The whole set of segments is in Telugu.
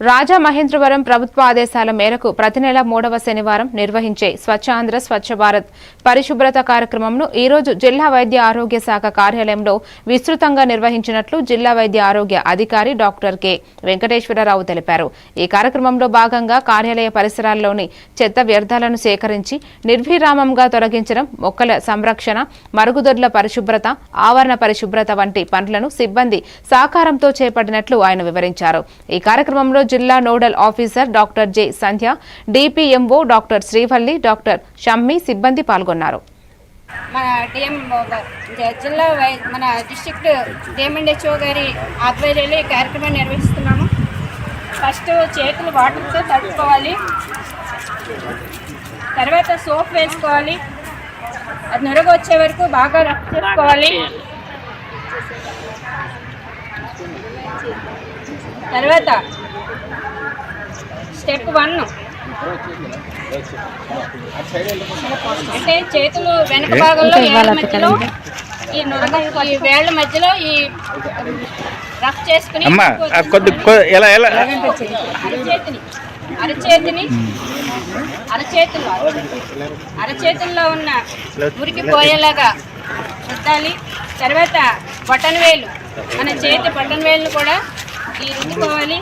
రాజమహేంద్రవరం ప్రభుత్వ ఆదేశాల మేరకు ప్రతి నెల మూడవ శనివారం నిర్వహించే స్వచ్ఛ ఆంధ్ర స్వచ్ఛ భారత్ పరిశుభ్రత కార్యక్రమంను ఈరోజు జిల్లా వైద్య ఆరోగ్య శాఖ కార్యాలయంలో విస్తృతంగా నిర్వహించినట్లు జిల్లా వైద్య ఆరోగ్య అధికారి డాక్టర్ కె. వెంకటేశ్వరరావు తెలిపారు. ఈ కార్యక్రమంలో భాగంగా కార్యాలయ పరిసరాల్లోని చెత్త వ్యర్థాలను సేకరించి నిర్విరామంగా తొలగించడం మొక్కల సంరక్షణ మరుగుదొడ్ల పరిశుభ్రత ఆవరణ పరిశుభ్రత వంటి పనులను సిబ్బంది సహకారంతో చేపట్టినట్లు ఆయన వివరించారు. ఈ కార్యక్రమంలో జిల్లా nodal officer doctor J Sandhya DPMO doctor Srivalli doctor Shammi సిబ్బంది పాల్గొన్నారు. మన డిఎం జిల్లా వై మన డిస్టిక్ట్ డిఎంఎన్హెచ్ఓ గారి ఆధ్వర్యంలో ఈ కార్యక్రమాన్ని నిర్వహిస్తున్నాము. ఫస్ట్ చేతులు వాటర్తో తడుపుకోవాలి తర్వాత సోప్ వేసుకోవాలి. అది నురగ వచ్చే వరకు బాగా రబ్ చేసుకోవాలి. తర్వాత స్టెప్ వన్. అంటే చేతులు వెనక భాగంలో వేళ్ళ మధ్యలో ఈ నురగ ఈ వేళ్ళ మధ్యలో ఈ రఫ్ చేసుకుని అమ్మా ఆ కొద్ది కొ- ఎలా ఎలా? అరచేతిని అరచేతిని అరచేతుల్లో అరచేతుల్లో ఉన్న మురికి పోయేలాగా రుద్దాలి. తర్వాత బటన్ వేలు మన చేతి బటన్ వేలు కూడా ఈ రుద్దుకోవాలి.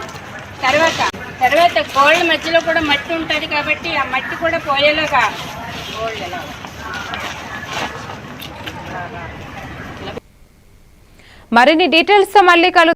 తర్వాత తర్వాత గోళ్ళ మధ్యలో కూడా మట్టి ఉంటుంది కాబట్టి ఆ మట్టి కూడా పోయేలాగా మరిన్ని డీటెయిల్స్తో మళ్ళీ కలు